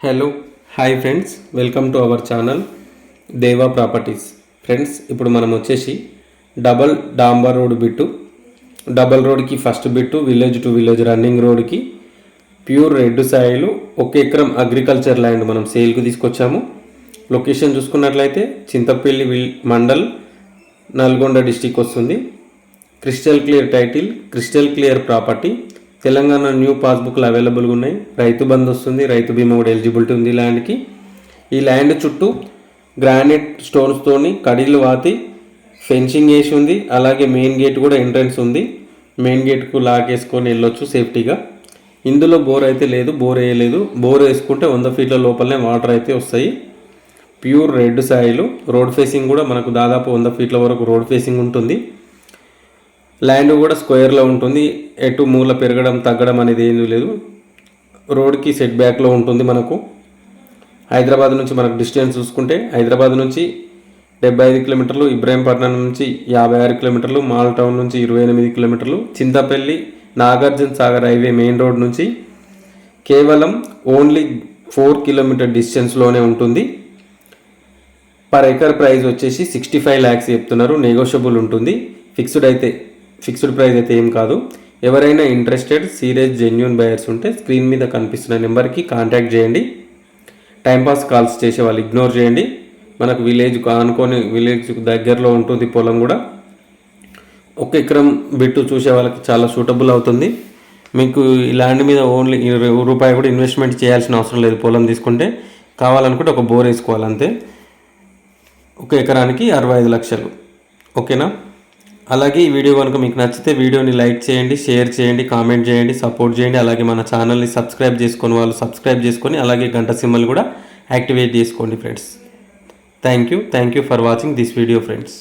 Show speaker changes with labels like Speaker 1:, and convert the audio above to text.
Speaker 1: Hello hi friends welcome to our channel Deva properties friends ఇప్పుడు మనం వచ్చేసి double డాంబర్ రోడ్ బిట్టు డబల్ రోడ్కి first bit village to village running రోడ్కి pure red Sailu ఒక ఎకరం అగ్రికల్చర్ ల్యాండ్ మనం సేల్కి తీసుకొచ్చాము. లొకేషన్ చూసుకున్నట్లయితే చింతపల్లి విల్ మండల్ నల్గొండ డిస్టిక్ వస్తుంది. Crystal clear title crystal clear property Telangana new పాస్బుక్లు అవైలబుల్గా ఉన్నాయి. రైతు బంద్ వస్తుంది రైతు బీమా కూడా ఎలిజిబిలిటీ ఉంది ల్యాండ్కి. ఈ ల్యాండ్ చుట్టూ గ్రానైట్ స్టోన్స్తోని కడీలు వాతి ఫెన్సింగ్ వేసి ఉంది. అలాగే మెయిన్ గేట్ కూడా ఎంట్రన్స్ ఉంది. మెయిన్ గేట్కు లాక్ వేసుకొని వెళ్ళొచ్చు సేఫ్టీగా. ఇందులో బోర్ అయితే లేదు బోర్ వేయలేదు. బోర్ వేసుకుంటే వంద ఫీట్ల లోపలనే వాటర్ అయితే వస్తాయి. Pure red soil. Road facing కూడా మనకు దాదాపు వంద ఫీట్ల వరకు రోడ్ ఫేసింగ్ ఉంటుంది. ల్యాండ్ కూడా స్క్వేర్లో ఉంటుంది. ఎటు మూల పెరగడం తగ్గడం అనేది ఏమీ లేదు. రోడ్కి సెట్ బ్యాక్లో ఉంటుంది మనకు. హైదరాబాద్ నుంచి మనకు డిస్టెన్స్ చూసుకుంటే హైదరాబాద్ నుంచి డెబ్బై ఐదు కిలోమీటర్లు ఇబ్రాహీంపట్నం నుంచి యాభై ఆరు కిలోమీటర్లు మాల్ టౌన్ నుంచి ఇరవై ఎనిమిది కిలోమీటర్లు Chintapalli Nagarjuna Sagar highway main road నుంచి కేవలం ఓన్లీ ఫోర్ కిలోమీటర్ డిస్టెన్స్లోనే ఉంటుంది. పర్ ఎకర్ ప్రైస్ వచ్చేసి సిక్స్టీ ఫైవ్ ల్యాక్స్ చెప్తున్నారు. నెగోషియబుల్ ఉంటుంది. ఫిక్స్డ్ అయితే ఫిక్స్డ్ ప్రైస్ అయితే ఏం కాదు. ఎవరైనా ఇంట్రెస్టెడ్ సీరియస్ జెన్యున్ బయర్స్ ఉంటే స్క్రీన్ మీద కనిపిస్తున్న నెంబర్కి కాంటాక్ట్ చేయండి. టైంపాస్ కాల్స్ చేసే వాళ్ళు ఇగ్నోర్ చేయండి. మనకు విలేజ్ అనుకోని విలేజ్ దగ్గరలో ఉంటుంది పొలం కూడా. ఒక ఎకరం బిట్టు చూసే వాళ్ళకి చాలా సూటబుల్ అవుతుంది. మీకు ఈ ల్యాండ్ మీద ఓన్లీ రూపాయి కూడా ఇన్వెస్ట్మెంట్ చేయాల్సిన అవసరం లేదు పొలం తీసుకుంటే. కావాలనుకుంటే ఒక బోర్ వేసుకోవాలి అంతే. ఒక ఎకరానికి అరవై ఐదు లక్షలు. ఓకేనా? అలాగే ఈ వీడియో కనుక మీకు నచ్చితే వీడియోని లైక్ చేయండి షేర్ చేయండి కామెంట్ చేయండి సపోర్ట్ చేయండి. అలాగే మన ఛానల్ని సబ్స్క్రైబ్ చేసుకొని వాళ్ళు సబ్స్క్రైబ్ చేసుకొని అలాగే గంట సింబల్ కూడా యాక్టివేట్ చేసుకోండి friends. Thank you thank you for watching this video friends